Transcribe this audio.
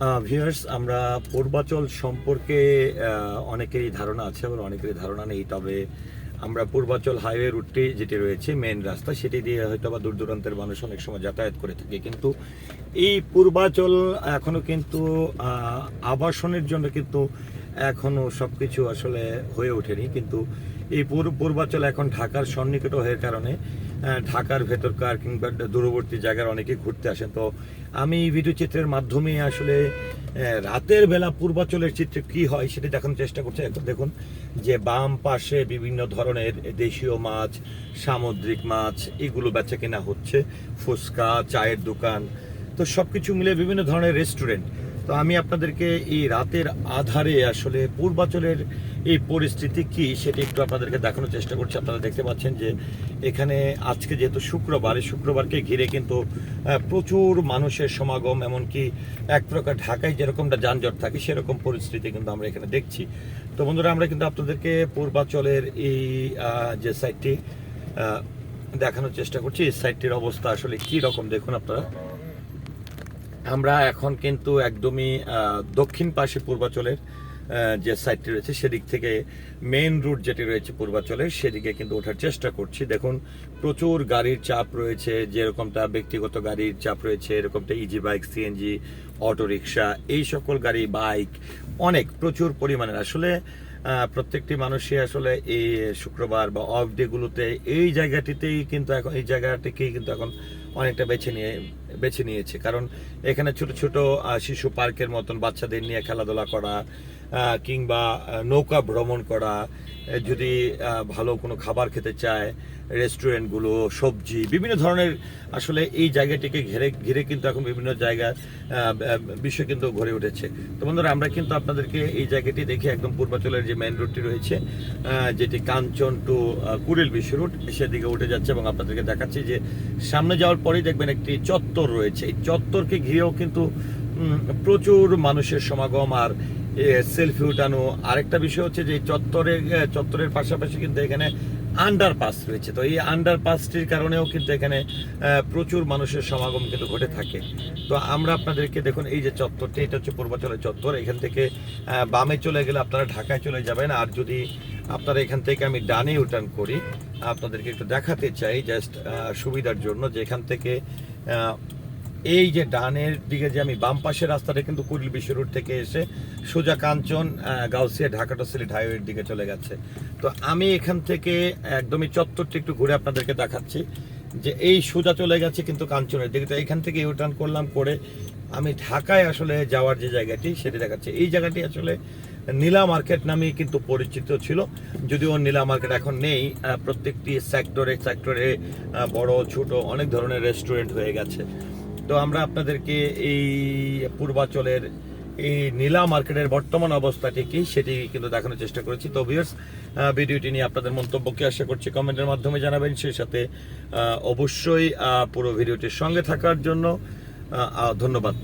Viewers আমরা পূর্বাচল সম্পর্কে অনেকেরই ধারণা আছে আবার অনেকেরই ধারণা নেই, তবে আমরা পূর্বাচল হাইওয়ে রুটটি যেটি রয়েছে মেন রাস্তা, সেটি দিয়ে হয়তো বা দূর দূরান্তের মানুষ অনেক সময় যাতায়াত করে থাকে। কিন্তু এই পূর্বাচল এখনও কিন্তু আবাসনের জন্য কিন্তু এখনও সবকিছু আসলে হয়ে ওঠেনি। কিন্তু এই পূর্ব- পূর্বাচল এখন ঢাকার সন্নিকট হয়ে কারণে ঢাকার ভেতরকার কিংবা দূরবর্তী জায়গার অনেকে ঘুরতে আসেন। তো আমি ভিডিও চিত্রের মাধ্যমে আসলে রাতের বেলা পূর্বাচলের চিত্রে কি হয় সেটি দেখানোর চেষ্টা করছি। দেখুন, যে বাম পাশে বিভিন্ন ধরনের দেশীয় মাছ, সামুদ্রিক মাছ, এগুলো বেচা কেনা হচ্ছে। ফুচকা, চায়ের দোকান, তো সব কিছু মিলে বিভিন্ন ধরনের রেস্টুরেন্ট তো আমি আপনাদেরকে এই রাতের আধারে আসলে পূর্বাচলের এই পরিস্থিতি কি সেটি একটু আপনাদেরকে দেখানোর চেষ্টা করছি। আপনারা দেখতে পাচ্ছেন যে এখানে আজকে যেহেতু শুক্রবার, এই শুক্রবারকে ঘিরে কিন্তু প্রচুর মানুষের সমাগম, এমনকি এক প্রকার ঢাকায় যেরকমটা যানজট থাকে সেরকম পরিস্থিতি কিন্তু আমরা এখানে দেখছি। তো বন্ধুরা, আমরা কিন্তু আপনাদেরকে পূর্বাচলের এই যে সাইটটি দেখানোর চেষ্টা করছি। এই সাইটটির অবস্থা আসলে কি রকম দেখুন আপনারা। আমরা এখন কিন্তু একদমই দক্ষিণ পাশে পূর্বাচলের যে সাইডটি রয়েছে সেদিক থেকে মেইন রুট যেটি রয়েছে পূর্বাচলের, সেদিকে কিন্তু ওঠার চেষ্টা করছি। দেখুন, প্রচুর গাড়ির চাপ রয়েছে, যেরকমটা ব্যক্তিগত গাড়ির চাপ রয়েছে, এরকমটা easy bike CNG auto rickshaw এই সকল গাড়ি বাইক অনেক, প্রচুর পরিমাণের। আসলে প্রত্যেকটি মানুষই আসলে এই শুক্রবার বা অফ ডেগুলোতে এই জায়গাটিতেই কিন্তু এখন, এই জায়গাটিকেই কিন্তু এখন অনেকটা বেছে নিয়ে বেছে নিয়েছে। কারণ এখানে ছোট ছোট শিশু পার্কের মতন বাচ্চাদের নিয়ে খেলাধুলা করা কিংবা নৌকা ভ্রমণ করা যদি ভালো কোনো খাবার খেতে চায়, রেস্টুরেন্টগুলো, সবজি, বিভিন্ন ধরনের আসলে এই জায়গাটিকে ঘিরে ঘিরে কিন্তু এখন বিভিন্ন জায়গা বিষয় কিন্তু গড়ে উঠেছে। তো বন্ধুরা, আমরা কিন্তু আপনাদেরকে এই জায়গাটি দেখে একদম পূর্বাচলের যে মেইন রোডটি রয়েছে যেটি কাঞ্চন টু কুড়িল বিশ্ব রুট সেদিকে উঠে যাচ্ছে এবং আপনাদেরকে দেখাচ্ছি যে সামনে যাওয়ার পরেই দেখবেন একটি চত্বর রয়েছে। এই চত্বরকে ঘিরেও কিন্তু প্রচুর মানুষের সমাগম আর সেলফি উঠানো। আরেকটা বিষয় হচ্ছে যে চত্বরের চত্বরের পাশাপাশি কিন্তু এখানে আন্ডারপাস রয়েছে। তো এই আন্ডারপাসটির কারণেও কিন্তু এখানে প্রচুর মানুষের সমাগম কিন্তু ঘটে থাকে। তো আমরা আপনাদেরকে দেখুন, এই যে চত্বরটি, এটা হচ্ছে পূর্বাচলের চত্বর। এখান থেকে বামে চলে গেলে আপনারা ঢাকায় চলে যাবেন। আর যদি আপনারা এখান থেকে আমি ডানে উঠান করি, আপনাদেরকে একটু দেখাতে চাই জাস্ট সুবিধার জন্য যে এখান থেকে এই যে ডানের দিকে যে আমি বাম পাশের রাস্তাটা কিন্তু কুড়িল বিশ্ব রোড থেকে এসে সোজা কাঞ্চন গাউসিয়া ঢাকা টু সিলেট হাইওয়ের দিকে চলে গেছে। তো আমি এখান থেকে একদমই চত্বরটি একটু ঘুরে আপনাদেরকে দেখাচ্ছি যে এই সোজা চলে গেছে কিন্তু কাঞ্চনের দিকে। তো এখান থেকে ইউটার্ন করলাম করে আমি ঢাকায় আসলে যাওয়ার যে জায়গাটি সেটি দেখাচ্ছি। এই জায়গাটি আসলে নীলা মার্কেট নামে কিন্তু পরিচিত ছিল। যদিও নীলা মার্কেট এখন নেই প্রত্যেকটি সেক্টরে সেক্টরে বড়, ছোট অনেক ধরনের রেস্টুরেন্ট হয়ে গেছে। তো আমরা আপনাদেরকে এই পূর্বাচলের এই নীলা মার্কেটের বর্তমান অবস্থাটি কি সেটি কিন্তু দেখানোর চেষ্টা করেছি। তো ভিউয়ার্স ভিডিওটি নিয়ে আপনাদের মন্তব্যকে আশা করছি কমেন্টের মাধ্যমে জানাবেন। সেই সাথে অবশ্যই পুরো ভিডিওটির সঙ্গে থাকার জন্য ধন্যবাদ।